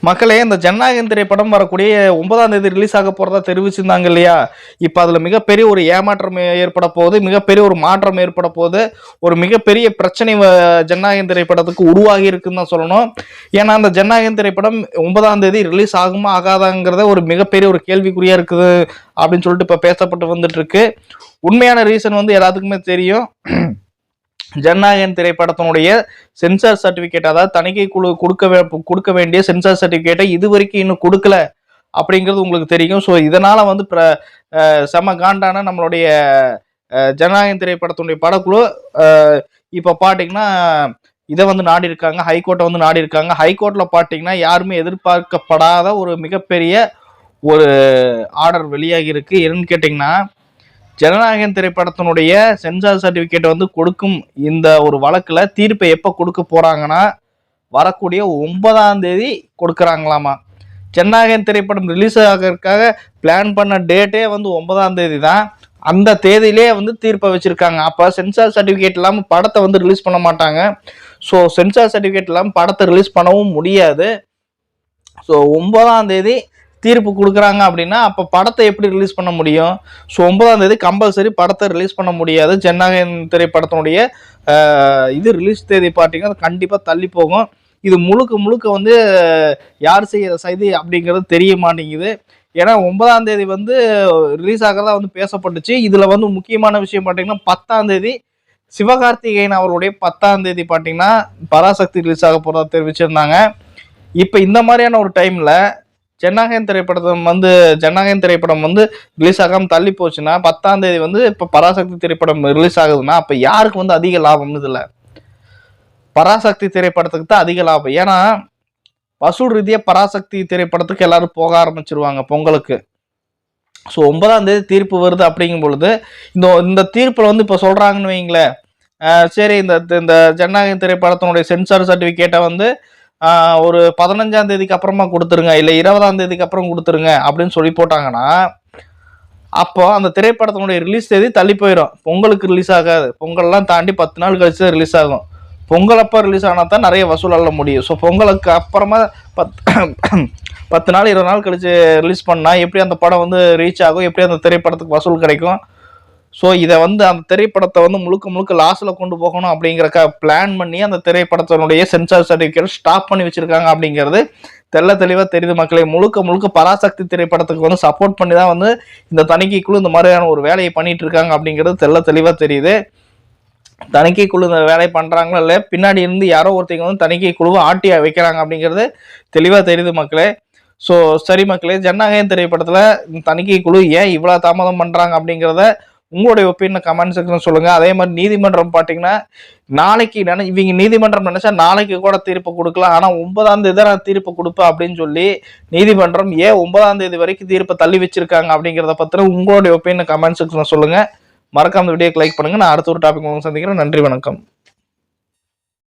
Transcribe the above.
மக்களே இந்த ஜனநாயகன் திரைப்படம் வரக்கூடிய ஒன்பதாம் தேதி ரிலீஸ் ஆக போறதா தெரிவிச்சிருந்தாங்க இல்லையா? இப்போ அதுல மிகப்பெரிய ஒரு ஏமாற்றம் ஏற்பட போகுது மிகப்பெரிய ஒரு மாற்றம் ஏற்பட போகுது ஒரு மிகப்பெரிய பிரச்சனை வ- ஜனநாயகன் திரைப்படத்துக்கு உருவாகி இருக்குன்னு தான் சொல்லணும். ஏன்னா அந்த ஜனநாயகன் திரைப்படம் ஒன்பதாம் தேதி ரிலீஸ் ஆகுமா ஆகாதாங்கிறத ஒரு மிகப்பெரிய ஒரு கேள்விக்குறியா இருக்குது அப்படின்னு சொல்லிட்டு இப்போ பேசப்பட்டு வந்துட்டு இருக்கு. உண்மையான ரீசன் வந்து எல்லாத்துக்குமே தெரியும். ஜனநாயகன் திரைப்படத்தினுடைய சென்சார் சர்டிபிகேட் அதாவது தணிக்கை குழு கொடுக்க கொடுக்க வேண்டிய சென்சார் சர்டிபிகேட்டை இது வரைக்கும் இன்னும் கொடுக்கல அப்படிங்கிறது உங்களுக்கு தெரியும். ஸோ இதனால வந்து பிர- செம காண்டான நம்மளுடைய ஜனநாயகன் திரைப்படத்தினுடைய படக்குழு இப்போ பார்த்தீங்கன்னா இதை வந்து நாடி இருக்காங்க ஹைகோர்ட்டை வந்து நாடி இருக்காங்க ஹைகோர்ட்டில் பார்த்தீங்கன்னா யாருமே எதிர்பார்க்கப்படாத ஒரு மிகப்பெரிய ஒரு ஆர்டர் வெளியாகி இருக்கு என்னன்னு கேட்டிங்கன்னா ஜனநாயகன் திரைப்படத்தினுடைய சென்சார் சர்டிபிகேட் வந்து கொடுக்கும் இந்த ஒரு வழக்கில் தீர்ப்பை எப்போ கொடுக்க போகிறாங்கன்னா வரக்கூடிய ஒன்பதாம் தேதி கொடுக்குறாங்களாமா. ஜனநாயகன் திரைப்படம் ரிலீஸ் ஆகிறதுக்காக பிளான் பண்ண டேட்டே வந்து ஒன்பதாம் தேதி தான். அந்த தேதியிலே வந்து தீர்ப்பை வச்சுருக்காங்க. அப்போ சென்சார் சர்டிஃபிகேட் இல்லாமல் படத்தை வந்து ரிலீஸ் பண்ண மாட்டாங்க. ஸோ சென்சார் சர்டிஃபிகேட் இல்லாமல் படத்தை ரிலீஸ் பண்ணவும் முடியாது. ஸோ ஒன்பதாம் தேதி தீர்ப்பு கொடுக்குறாங்க அப்படின்னா அப்போ படத்தை எப்படி ரிலீஸ் பண்ண முடியும்? ஸோ ஒன்பதாம் தேதி கம்பல்சரி படத்தை ரிலீஸ் பண்ண முடியாது. ஜனநாயகன் திரைப்படத்தினுடைய இது ரிலீஸ் தேதி பார்த்தீங்கன்னா அது கண்டிப்பாக தள்ளி போகும். இது முழுக்க முழுக்க வந்து யார் செய்கிற செய்தி அப்படிங்கிறது தெரிய மாட்டேங்குது. ஏன்னா ஒன்பதாம் தேதி வந்து ரிலீஸ் ஆகிறதா வந்து பேசப்பட்டுச்சு. இதில் வந்து முக்கியமான விஷயம் பார்த்தீங்கன்னா பத்தாம் தேதி சிவகார்த்திகேயன் அவருடைய பத்தாம் தேதி பார்த்தீங்கன்னா பராசக்தி ரிலீஸ் ஆக போகிறதா தெரிவிச்சிருந்தாங்க. இப்போ இந்த மாதிரியான ஒரு டைமில் ஜனநாயகன் திரைப்படம் வந்து ஜனநாயகன் திரைப்படம் வந்து ரிலீஸ் ஆகாமல் தள்ளி போச்சுன்னா பத்தாம் தேதி வந்து இப்போ பராசக்தி திரைப்படம் ரிலீஸ் ஆகுதுன்னா அப்போ யாருக்கு வந்து அதிக லாபம் இதில்? பராசக்தி திரைப்படத்துக்கு தான் அதிக லாபம். ஏன்னா வசூல் ரீதியாக பராசக்தி திரைப்படத்துக்கு எல்லாரும் போக ஆரம்பிச்சிருவாங்க பொங்கலுக்கு. ஸோ ஒன்பதாம் தேதி தீர்ப்பு வருது அப்படிங்கும் பொழுது இந்த இந்த தீர்ப்பில் வந்து இப்போ சொல்கிறாங்கன்னு வைங்களேன். சரி இந்த இந்த ஜனநாயக திரைப்படத்தினுடைய சென்சார் சர்டிஃபிகேட்டை வந்து ஒரு பதினஞ்சாம் தேதிக்கு அப்புறமா கொடுத்துருங்க இல்லை இருபதாம் தேதிக்கு அப்புறம் கொடுத்துருங்க அப்படின்னு சொல்லி போட்டாங்கன்னா அப்போ அந்த திரைப்படத்தினுடைய ரிலீஸ் தேதி தள்ளி போயிடும் பொங்கலுக்கு ரிலீஸ் ஆகாது. பொங்கல்லாம் தாண்டி பத்து நாள் கழிச்சு தான் ரிலீஸ் ஆகும். பொங்கல் அப்போ ரிலீஸ் ஆனால் தான் நிறைய வசூல் அள்ள முடியும். ஸோ பொங்கலுக்கு அப்புறமா பத் பத்து நாள் இருபது நாள் கழிச்சு ரிலீஸ் பண்ணால் எப்படி அந்த படம் வந்து ரீச் ஆகும்? எப்படி அந்த திரைப்படத்துக்கு வசூல் கிடைக்கும்? ஸோ இதை வந்து அந்த திரைப்படத்தை வந்து முழுக்க முழுக்க லாஸில் கொண்டு போகணும் அப்படிங்கிறக்க பிளான் பண்ணி அந்த திரைப்படத்தினுடைய சென்சார் சர்டிஃபிகேட் ஸ்டாப் பண்ணி வச்சிருக்காங்க அப்படிங்கிறது தெள்ள தெளிவாக தெரியுது மக்களே. முழுக்க முழுக்க பராசக்தி திரைப்படத்துக்கு வந்து சப்போர்ட் பண்ணி தான் வந்து இந்த தணிக்கைக்குழு இந்த மாதிரியான ஒரு வேலையை பண்ணிட்டு இருக்காங்க அப்படிங்கிறது தெள்ள தெளிவாக தெரியுது. தணிக்கை குழு இந்த வேலை பண்ணுறாங்களோ இல்லை பின்னாடி இருந்து யாரோ ஒருத்தங்க வந்து தணிக்கை குழுவை ஆட்டி வைக்கிறாங்க அப்படிங்கிறது தெளிவாக தெரியுது மக்களே. ஸோ சரி மக்களே ஜனநாயகன் திரைப்படத்தில் தணிக்கை குழு ஏன் இவ்வளோ தாமதம் பண்ணுறாங்க அப்படிங்கிறத உங்களுடைய ஒப்பீனியன் கமெண்ட் செக்ஷன் சொல்லுங்க. அதே மாதிரி நீதிமன்றம் பார்த்தீங்கன்னா நாளைக்கு நினை இவங்க நீதிமன்றம் நினைச்சா நாளைக்கு கூட தீர்ப்பு கொடுக்கலாம். ஆனால் ஒன்பதாம் தேதி தான் நான் தீர்ப்பு கொடுப்பேன் அப்படின்னு சொல்லி நீதிமன்றம் ஏன் ஒன்பதாம் தேதி வரைக்கும் தீர்ப்பை தள்ளி வச்சிருக்காங்க அப்படிங்கிறத பத்தின உங்களுடைய ஒப்பீனியன் கமெண்ட் செக்ஷன் சொல்லுங்க. மறக்காம இந்த வீடியோக்கு லைக் பண்ணுங்க. நான் அடுத்த ஒரு டாபிக் சந்திக்கிறேன். நன்றி வணக்கம்.